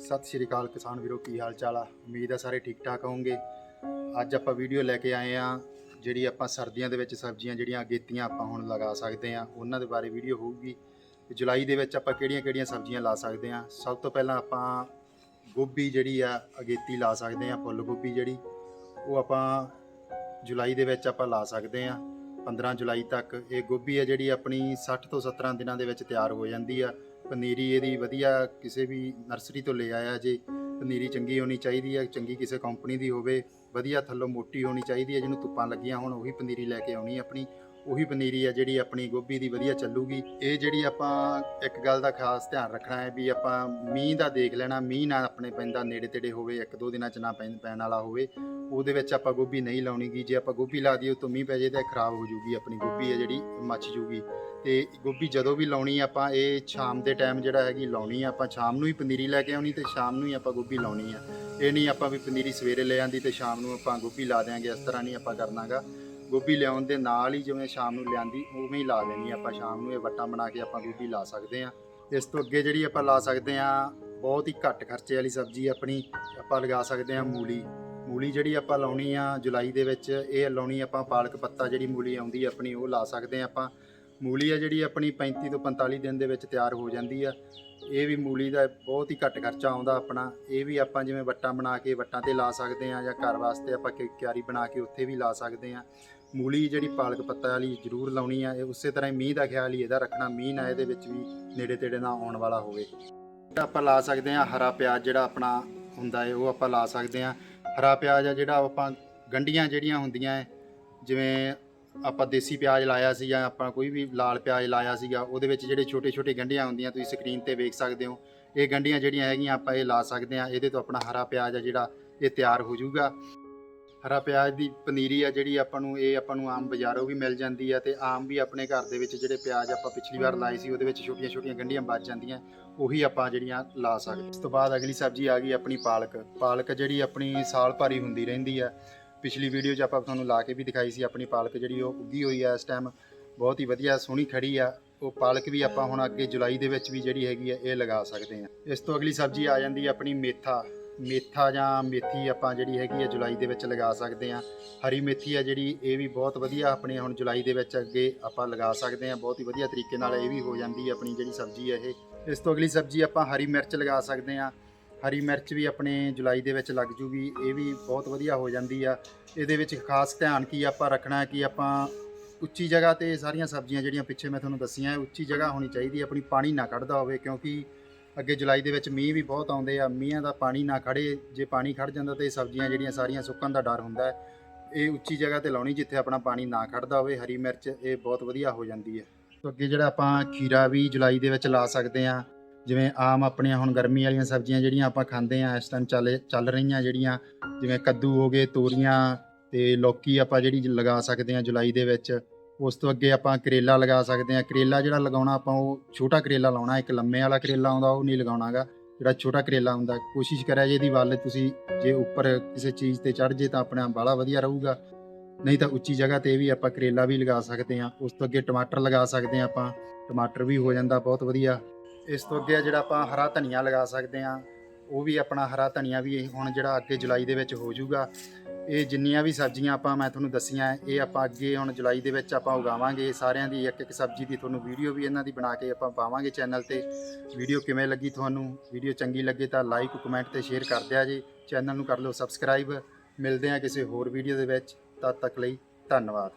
ਸਤਿ ਸ਼੍ਰੀ ਅਕਾਲ ਕਿਸਾਨ ਵੀਰੋ, ਕੀ ਹਾਲ ਚਾਲ ਆ? ਉਮੀਦ ਆ ਸਾਰੇ ਠੀਕ ਠਾਕ ਹੋਵੋਗੇ। ਅੱਜ ਆਪਾਂ ਵੀਡੀਓ ਲੈ ਕੇ ਆਏ ਆ, ਜਿਹੜੀ ਆਪਾਂ ਸਰਦੀਆਂ ਦੇ ਵਿੱਚ ਸਬਜ਼ੀਆਂ ਜਿਹੜੀਆਂ ਅਗੇਤੀਆਂ ਆਪਾਂ ਹੁਣ ਲਗਾ ਸਕਦੇ ਆ, ਉਹਨਾਂ ਦੇ ਬਾਰੇ ਵੀਡੀਓ ਹੋਊਗੀ। ਤੇ ਜੁਲਾਈ ਦੇ ਵਿੱਚ ਆਪਾਂ ਕਿਹੜੀਆਂ-ਕਿਹੜੀਆਂ ਸਬਜ਼ੀਆਂ ਲਾ ਸਕਦੇ ਆ? ਸਭ ਤੋਂ ਪਹਿਲਾਂ ਆਪਾਂ ਗੋਭੀ ਜਿਹੜੀ ਆ, ਅਗੇਤੀ ਲਾ ਸਕਦੇ ਆ, ਫੁੱਲ ਗੋਭੀ ਜਿਹੜੀ। ਉਹ ਆਪਾਂ ਜੁਲਾਈ ਦੇ ਵਿੱਚ ਆਪਾਂ ਲਾ ਸਕਦੇ ਆ 15 ਜੁਲਾਈ ਤੱਕ। ਇਹ ਗੋਭੀ ਆ ਜਿਹੜੀ ਆਪਣੀ 60 ਤੋਂ 17 ਦਿਨਾਂ ਦੇ ਵਿੱਚ ਤਿਆਰ ਹੋ ਜਾਂਦੀ ਆ। ਪਨੀਰੀ ਇਹਦੀ ਵਧੀਆ ਕਿਸੇ ਵੀ ਨਰਸਰੀ ਤੋਂ ਲੈ ਆਇਆ ਜੇ। ਪਨੀਰੀ ਚੰਗੀ ਹੋਣੀ ਚਾਹੀਦੀ ਹੈ, ਚੰਗੀ ਕਿਸੇ ਕੰਪਨੀ ਦੀ ਹੋਵੇ, ਵਧੀਆ ਥੱਲੋਂ ਮੋਟੀ ਹੋਣੀ ਚਾਹੀਦੀ ਹੈ, ਜਿਹਨੂੰ ਧੁੱਪਾਂ ਲੱਗੀਆਂ ਹੋਣ, ਉਹੀ ਪਨੀਰੀ ਲੈ ਕੇ ਆਉਣੀ ਆਪਣੀ। ਉਹੀ ਪਨੀਰੀ ਆ ਜਿਹੜੀ ਆਪਣੀ ਗੋਭੀ ਦੀ ਵਧੀਆ ਚੱਲੂਗੀ। ਇਹ ਜਿਹੜੀ ਆਪਾਂ ਇੱਕ ਗੱਲ ਦਾ ਖਾਸ ਧਿਆਨ ਰੱਖਣਾ ਹੈ ਵੀ ਆਪਾਂ ਮੀਂਹ ਦਾ ਦੇਖ ਲੈਣਾ, ਮੀਂਹ ਨਾ ਆਪਣੇ ਪੈਂਦਾ ਨੇੜੇ ਤੇੜੇ ਹੋਵੇ, ਇੱਕ ਦੋ ਦਿਨਾਂ ਚ ਨਾ ਪੈਣ ਪੈਣ ਵਾਲਾ ਹੋਵੇ, ਉਹਦੇ ਵਿੱਚ ਆਪਾਂ ਗੋਭੀ ਨਹੀਂ ਲਾਉਣੀਗੀ। ਜੇ ਆਪਾਂ ਗੋਭੀ ਲਾ ਦਈਏ ਤਾਂ ਮੀਂਹ ਪੈ ਜੇ ਤਾਂ ਖਰਾਬ ਹੋ ਜੂਗੀ ਆਪਣੀ ਗੋਭੀ ਹੈ ਜਿਹੜੀ ਮੱਚ ਜੂਗੀ ਤੇ ਗੋਭੀ ਜਦੋਂ ਵੀ ਲਾਉਣੀ ਆਪਾਂ, ਇਹ ਸ਼ਾਮ ਦੇ ਟਾਈਮ ਜਿਹੜਾ ਹੈਗੀ ਲਾਉਣੀ ਆ, ਆਪਾਂ ਸ਼ਾਮ ਨੂੰ ਹੀ ਪਨੀਰੀ ਲੈ ਕੇ ਆਉਣੀ ਤੇ ਸ਼ਾਮ ਨੂੰ ਹੀ ਆਪਾਂ ਗੋਭੀ ਲਾਉਣੀ ਆ। ਇਹ ਨਹੀਂ ਆਪਾਂ ਵੀ ਪਨੀਰੀ ਸਵੇਰੇ ਲੈ ਆਂਦੀ ਤੇ ਸ਼ਾਮ ਨੂੰ ਆਪਾਂ ਗੋਭੀ ਲਾ ਦਿਆਂਗੇ, ਇਸ ਤਰ੍ਹਾਂ ਨਹੀਂ ਆਪਾਂ ਕਰਨਾਗਾ। ਗੋਭੀ ਲਿਆਉਣ ਦੇ ਨਾਲ ਹੀ ਜਿਵੇਂ ਸ਼ਾਮ ਨੂੰ ਲਿਆਂਦੀ, ਉਵੇਂ ਹੀ ਲਾ ਦੇਣੀ ਆਪਾਂ ਸ਼ਾਮ ਨੂੰ ਇਹ ਵੱਟਾਂ ਬਣਾ ਕੇ ਆਪਾਂ ਗੋਭੀ ਲਾ ਸਕਦੇ ਆ ਇਸ ਤੋਂ ਅੱਗੇ ਜਿਹੜੀ ਆਪਾਂ ਲਾ ਸਕਦੇ ਆ ਬਹੁਤ ਹੀ ਘੱਟ ਖਰਚੇ ਵਾਲੀ ਸਬਜ਼ੀ ਆਪਣੀ ਆਪਾਂ ਲਗਾ ਸਕਦੇ ਆ ਮੂਲੀ। ਮੂਲੀ ਜਿਹੜੀ ਆਪਾਂ ਲਾਉਣੀ ਆ ਜੁਲਾਈ ਦੇ ਵਿੱਚ, ਇਹ ਲਾਉਣੀ ਆਪਾਂ ਪਾਲਕ ਪੱਤਾ ਜਿਹੜੀ ਮੂਲੀ ਆਉਂਦੀ ਆਪਣੀ, ਉਹ ਲਾ ਸਕਦੇ ਆ ਆਪਾਂ। ਮੂਲੀ ਆ ਜਿਹੜੀ ਆਪਣੀ 35 ਤੋਂ 45 ਦਿਨ ਦੇ ਵਿੱਚ ਤਿਆਰ ਹੋ ਜਾਂਦੀ ਆ। ਇਹ ਵੀ ਮੂਲੀ ਦਾ ਬਹੁਤ ਹੀ ਘੱਟ ਖਰਚਾ ਆਉਂਦਾ ਆਪਣਾ। ਇਹ ਵੀ ਆਪਾਂ ਜਿਵੇਂ ਵੱਟਾਂ ਬਣਾ ਕੇ ਵੱਟਾਂ ਤੇ ਲਾ ਸਕਦੇ ਆ ਜਾਂ ਘਰ ਵਾਸਤੇ ਆਪਾਂ ਕਿਆਰੀ ਬਣਾ ਕੇ ਉੱਥੇ ਵੀ ਲਾ ਸਕਦੇ ਆ ਮੂਲੀ ਜਿਹੜੀ ਪਾਲਕ ਪੱਤਾ ਵਾਲੀ ਜ਼ਰੂਰ ਲਾਉਣੀ ਆ, ਇਹ ਉਸੇ ਤਰ੍ਹਾਂ ਹੀ ਮੀਂਹ ਦਾ ਖਿਆਲ ਹੀ ਇਹਦਾ ਰੱਖਣਾ, ਮੀਂਹ ਨਾ ਇਹਦੇ ਵਿੱਚ ਵੀ ਨੇੜੇ ਤੇੜੇ ਨਾ ਆਉਣ ਵਾਲਾ ਹੋਵੇ। ਜਿਹੜਾ ਆਪਾਂ ਲਾ ਸਕਦੇ ਆ ਹਰਾ ਪਿਆਜ਼ ਜਿਹੜਾ ਆਪਣਾ ਹੁੰਦਾ ਹੈ ਉਹ ਆਪਾਂ ਲਾ ਸਕਦੇ ਆ ਹਰਾ ਪਿਆਜ਼ ਆ ਜਿਹੜਾ ਉਹ ਆਪਾਂ ਗੰਢੀਆਂ ਜਿਹੜੀਆਂ ਹੁੰਦੀਆਂ ਹੈ ਜਿਵੇਂ ਆਪਾਂ ਦੇਸੀ ਪਿਆਜ਼ ਲਾਇਆ ਸੀ ਜਾਂ ਆਪਾਂ ਕੋਈ ਵੀ ਲਾਲ ਪਿਆਜ਼ ਲਾਇਆ ਸੀਗਾ, ਉਹਦੇ ਵਿੱਚ ਜਿਹੜੇ ਛੋਟੇ ਛੋਟੇ ਗੰਢੀਆਂ ਹੁੰਦੀਆਂ, ਤੁਸੀਂ ਸਕਰੀਨ ਤੇ ਵੇਖ ਸਕਦੇ ਹੋ। ਇਹ ਗੰਢੀਆਂ ਜਿਹੜੀਆਂ ਹੈਗੀਆਂ ਆਪਾਂ ਇਹ ਲਾ ਸਕਦੇ ਆ ਇਹਦੇ ਤੋਂ ਆਪਣਾ ਹਰਾ ਪਿਆਜ਼ ਆ ਜਿਹੜਾ ਇਹ ਤਿਆਰ ਹੋ ਜਾਊਗਾ। ਹਰਾ ਪਿਆਜ਼ ਦੀ ਪਨੀਰੀ ਆ ਜਿਹੜੀ ਆਪਾਂ ਨੂੰ, ਇਹ ਆਪਾਂ ਨੂੰ ਆਮ ਬਾਜ਼ਾਰੋਂ ਵੀ ਮਿਲ ਜਾਂਦੀ ਆ ਤੇ ਆਮ ਵੀ ਆਪਣੇ ਘਰ ਦੇ ਵਿੱਚ ਜਿਹੜੇ ਪਿਆਜ਼ ਆਪਾਂ ਪਿਛਲੀ ਵਾਰ ਲਾਏ ਸੀ, ਉਹਦੇ ਵਿੱਚ ਛੋਟੀਆਂ ਛੋਟੀਆਂ ਗੰਢੀਆਂ ਬਚ ਜਾਂਦੀਆਂ, ਉਹੀ ਆਪਾਂ ਜਿਹੜੀਆਂ ਲਾ ਸਕਦੇ ਇਸ ਤੋਂ ਬਾਅਦ ਅਗਲੀ ਸਬਜ਼ੀ ਆ ਗਈ ਆਪਣੀ ਪਾਲਕ। ਪਾਲਕ ਜਿਹੜੀ ਆਪਣੀ ਸਾਲ ਭਰੀ ਹੁੰਦੀ ਰਹਿੰਦੀ ਆ। ਪਿਛਲੀ ਵੀਡੀਓ 'ਚ ਆਪਾਂ ਤੁਹਾਨੂੰ ਲਾ ਕੇ ਵੀ ਦਿਖਾਈ ਸੀ ਆਪਣੀ ਪਾਲਕ ਜਿਹੜੀ ਉਹ ਉੱਗੀ ਹੋਈ ਆ ਇਸ ਟਾਈਮ ਬਹੁਤ ਹੀ ਵਧੀਆ ਸੋਹਣੀ ਖੜੀ ਆ। ਉਹ ਪਾਲਕ ਵੀ ਆਪਾਂ ਹੁਣ ਅੱਗੇ ਜੁਲਾਈ ਦੇ ਵਿੱਚ ਵੀ ਜਿਹੜੀ ਹੈਗੀ ਆ, ਇਹ ਲਗਾ ਸਕਦੇ ਆ ਇਸ ਤੋਂ ਅਗਲੀ ਸਬਜ਼ੀ ਆ ਜਾਂਦੀ ਆ ਆਪਣੀ ਮੇਥਾ। ਮੇਥਾ ਜਾਂ ਮੇਥੀ ਆਪਾਂ ਜਿਹੜੀ ਹੈਗੀ ਆ ਜੁਲਾਈ ਦੇ ਵਿੱਚ ਲਗਾ ਸਕਦੇ ਆ ਹਰੀ ਮੇਥੀ ਆ ਜਿਹੜੀ, ਇਹ ਵੀ ਬਹੁਤ ਵਧੀਆ ਆਪਣੇ ਹੁਣ ਜੁਲਾਈ ਦੇ ਵਿੱਚ ਅੱਗੇ ਆਪਾਂ ਲਗਾ ਸਕਦੇ ਆ ਬਹੁਤ ਹੀ ਵਧੀਆ ਤਰੀਕੇ ਨਾਲ ਇਹ ਵੀ ਹੋ ਜਾਂਦੀ ਆ ਆਪਣੀ ਜਿਹੜੀ ਸਬਜ਼ੀ ਹੈ ਇਹ। ਇਸ ਤੋਂ ਅਗਲੀ ਸਬਜ਼ੀ ਆਪਾਂ ਹਰੀ ਮਿਰਚ ਲਗਾ ਸਕਦੇ ਆ ਹਰੀ ਮਿਰਚ ਵੀ ਆਪਣੇ ਜੁਲਾਈ ਦੇ ਵਿੱਚ ਲੱਗ ਜੂਗੀ, ਇਹ ਵੀ ਬਹੁਤ ਵਧੀਆ ਹੋ ਜਾਂਦੀ ਆ। ਇਹਦੇ ਵਿੱਚ ਖਾਸ ਧਿਆਨ ਕੀ ਆਪਾਂ ਰੱਖਣਾ ਕਿ ਆਪਾਂ ਉੱਚੀ ਜਗ੍ਹਾ ਤੇ ਸਾਰੀਆਂ ਸਬਜ਼ੀਆਂ ਜਿਹੜੀਆਂ ਪਿੱਛੇ ਮੈਂ ਤੁਹਾਨੂੰ ਦੱਸੀਆਂ, ਉੱਚੀ ਜਗ੍ਹਾ ਹੋਣੀ ਚਾਹੀਦੀ ਹੈ ਆਪਣੀ ਪਾਣੀ ਨਾ ਕੱਢਦਾ ਹੋਵੇ ਕਿਉਂਕਿ ਅੱਗੇ ਜੁਲਾਈ ਦੇ ਵਿੱਚ ਮੀਂਹ ਵੀ ਬਹੁਤ ਆਉਂਦੇ ਆ, ਮੀਂਹਾਂ ਦਾ ਪਾਣੀ ਨਾ ਖੜੇ ਜੇ ਪਾਣੀ ਖੜ ਜਾਂਦਾ ਤੇ ਸਬਜ਼ੀਆਂ ਜਿਹੜੀਆਂ ਸਾਰੀਆਂ ਸੁੱਕਣ ਦਾ ਡਰ ਹੁੰਦਾ ਹੈ। ਇਹ ਉੱਚੀ ਜਗ੍ਹਾ ਤੇ ਲਾਉਣੀ ਜਿੱਥੇ ਆਪਣਾ ਪਾਣੀ ਨਾ ਖੜਦਾ ਹੋਵੇ, ਹਰੀ ਮਿਰਚ ਇਹ ਬਹੁਤ ਵਧੀਆ ਹੋ ਜਾਂਦੀ ਹੈ। ਤੋਂ ਅੱਗੇ ਜਿਹੜਾ ਆਪਾਂ ਖੀਰਾ ਵੀ ਜੁਲਾਈ ਦੇ ਵਿੱਚ ਲਾ ਸਕਦੇ ਆ ਜਿਵੇਂ ਆਮ ਆਪਣੀਆਂ ਹੁਣ ਗਰਮੀ ਵਾਲੀਆਂ ਸਬਜ਼ੀਆਂ ਜਿਹੜੀਆਂ ਆਪਾਂ ਖਾਂਦੇ ਆ ਇਸ ਟਾਈਮ ਚੱਲ ਚੱਲ ਰਹੀਆਂ ਜਿਹੜੀਆਂ, ਜਿਵੇਂ ਕੱਦੂ ਹੋ ਗਏ, ਤੋਰੀਆਂ ਤੇ ਲੌਕੀ ਆਪਾਂ ਜਿਹੜੀ ਲਗਾ ਸਕਦੇ ਆ ਜੁਲਾਈ ਦੇ ਵਿੱਚ ਉਸ ਤੋਂ ਅੱਗੇ ਆਪਾਂ ਕਰੇਲਾ ਲਗਾ ਸਕਦੇ ਆ ਕਰੇਲਾ ਜਿਹੜਾ ਲਗਾਉਣਾ ਆਪਾਂ ਉਹ ਛੋਟਾ ਕਰੇਲਾ ਲਾਉਣਾ, ਇੱਕ ਲੰਮੇ ਵਾਲਾ ਕਰੇਲਾ ਆਉਂਦਾ, ਉਹ ਨਹੀਂ ਲਗਾਉਣਾਗਾ। ਜਿਹੜਾ ਛੋਟਾ ਕਰੇਲਾ ਹੁੰਦਾ, ਕੋਸ਼ਿਸ਼ ਕਰਿਆ ਜੇ ਇਹਦੀ ਵੱਲ ਤੁਸੀਂ ਜੇ ਉੱਪਰ ਕਿਸੇ ਚੀਜ਼ ਤੇ ਚੜ ਜੇ ਤਾਂ ਆਪਣਾ ਬਾਲਾ ਵਧੀਆ ਰਹੂਗਾ। ਨਹੀਂ ਤਾਂ ਉੱਚੀ ਜਗ੍ਹਾ ਤੇ ਵੀ ਆਪਾਂ ਕਰੇਲਾ ਵੀ ਲਗਾ ਸਕਦੇ ਆ ਉਸ ਤੋਂ ਅੱਗੇ ਟਮਾਟਰ ਲਗਾ ਸਕਦੇ ਆ ਆਪਾਂ। ਟਮਾਟਰ ਵੀ ਹੋ ਜਾਂਦਾ, ਬਹੁਤ ਵਧੀਆ। ਇਸ ਤੋਂ ਅੱਗੇ ਜਿਹੜਾ ਆਪਾਂ ਹਰਾ ਧਨੀਆ ਲਗਾ ਸਕਦੇ ਆ ਉਹ ਵੀ ਆਪਣਾ ਹਰਾ ਧਨੀਆ ਵੀ ਹੁਣ ਜਿਹੜਾ ਅੱਗੇ ਜੁਲਾਈ ਦੇ ਵਿੱਚ ਹੋ ਜਾਊਗਾ। ਇਹ ਜਿੰਨੀਆਂ ਵੀ ਸਬਜ਼ੀਆਂ ਆਪਾਂ, ਮੈਂ ਤੁਹਾਨੂੰ ਦੱਸੀਆਂ, ਇਹ ਆਪਾਂ ਅੱਗੇ ਹੁਣ ਜੁਲਾਈ ਦੇ ਵਿੱਚ ਆਪਾਂ ਉਗਾਵਾਂਗੇ ਸਾਰਿਆਂ ਦੀ ਇੱਕ ਇੱਕ ਸਬਜ਼ੀ ਦੀ ਤੁਹਾਨੂੰ ਵੀਡੀਓ ਵੀ ਇਹਨਾਂ ਦੀ ਬਣਾ ਕੇ ਆਪਾਂ ਪਾਵਾਂਗੇ ਚੈਨਲ ਤੇ। ਵੀਡੀਓ ਕਿਵੇਂ ਲੱਗੀ ਤੁਹਾਨੂੰ? ਵੀਡੀਓ ਚੰਗੀ ਲੱਗੇ ਤਾਂ ਲਾਈਕ ਕਮੈਂਟ ਤੇ ਸ਼ੇਅਰ ਕਰ ਦਿਆ ਜੀ। ਚੈਨਲ ਨੂੰ ਕਰ ਲਓ ਸਬਸਕ੍ਰਾਈਬ ਮਿਲਦੇ ਹਾਂ ਕਿਸੇ ਹੋਰ ਵੀਡੀਓ ਦੇ ਵਿੱਚ। ਤਦ ਤੱਕ ਲਈ ਧੰਨਵਾਦ।